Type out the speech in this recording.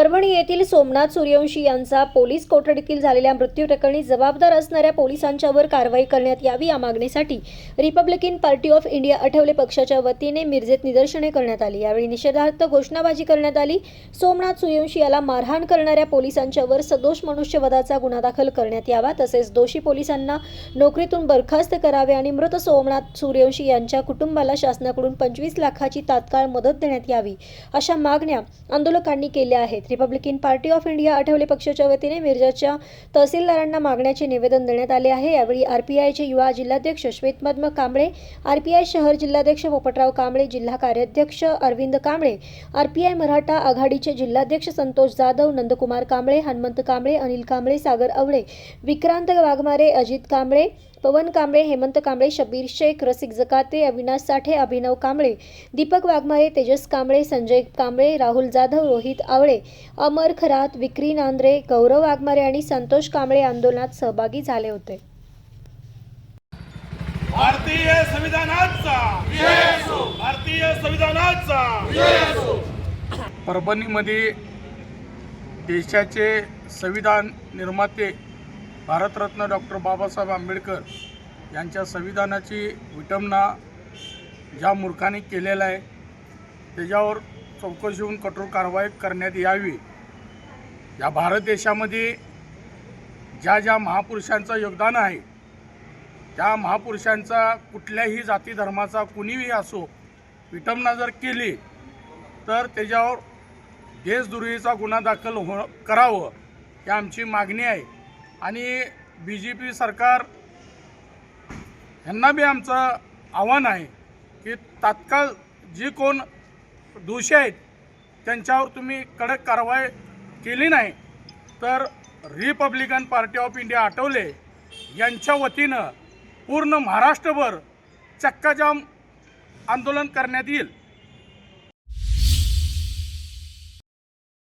परभणी येथील सोमनाथ सूर्यवंशी यांचा पोलीस कोठडीतील झालेल्या मृत्यू प्रकरणी जबाबदार असणाऱ्या पोलिसांच्यावर कारवाई करण्यात यावी या मागणीसाठी Republican Party of India Athawale पक्षाच्या वतीने मिरजेत निदर्शने करण्यात आली. यावेळी निषेधार्थ घोषणाबाजी करण्यात आली. सोमनाथ सूर्यवंशी याला मारहाण करणाऱ्या पोलिसांच्यावर सदोष मनुष्यवधाचा गुन्हा दाखल करण्यात यावा तसेच दोषी पोलिसांना नोकरीतून बरखास्त करावे आणि मृत सोमनाथ सूर्यवंशी यांच्या कुटुंबाला शासनाकडून पंचवीस लाखाची तात्काळ मदत देण्यात यावी अशा मागण्या आंदोलकांनी केल्या आहेत. Republican Party of India Athawale पक्षाच्या वतीने मिरजाच्या तहसीलदारांना मागण्याचे निवेदन देण्यात आले आहे. यावेळी आरपीआयचे युवा जिल्हाध्यक्ष श्वेतमद्म कांबळे आरपीआय शहर जिल्हाध्यक्ष पोपटराव कांबळे जिल्हा कार्याध्यक्ष अरविंद कांबळे आरपीआय मराठा आघाडीचे जिल्हाध्यक्ष संतोष जाधव नंदकुमार कांबळे हनुमंत कांबळे अनिल कांबळे सागर अवळे विक्रांत वाघमारे अजित कांबळे पवन कांबळे हेमंत कांबळे शबीर शेख रसिक जकाते अविनाश साठे अभिनव कांबळे दीपक वाघमारे तेजस कांबळे संजय कांबळे राहुल जाधव रोहित आवळे अमर खरात विक्री नांद्रे गौरव वाघमारे आणि संतोष कांबळे आंदोलनात सहभागी झाले होते. भारतीय संविधानाचा भारतीय संविधानाचा परभणीमध्ये देशाचे संविधान निर्माते भारतरत्न डॉक्टर बाबासाहेब आंबेडकर यांच्या संविधानाची विटंबना ज्या मूर्खाने केलेला आहे त्याच्यावर चौकशी होऊन कठोर कारवाई करण्यात यावी. या भारत देशामध्ये ज्या ज्या महापुरुषांचं योगदान आहे त्या महापुरुषांचा कुठल्याही जाती धर्माचा कुणीही असो विटंबना जर केली तर त्याच्यावर देशद्रोहीचा गुन्हा दाखल हो करावं ही आमची मागणी आहे. आणि बी जे पी सरकार ह्यांना बी आमचं आव्हान आहे की तात्काळ जी कोण दोषी आहेत त्यांच्यावर तुम्ही कडक कारवाई केली नाही तर Republican Party of India Athawale यांच्या वतीनं पूर्ण महाराष्ट्रभर चक्काजाम आंदोलन करण्यात येईल.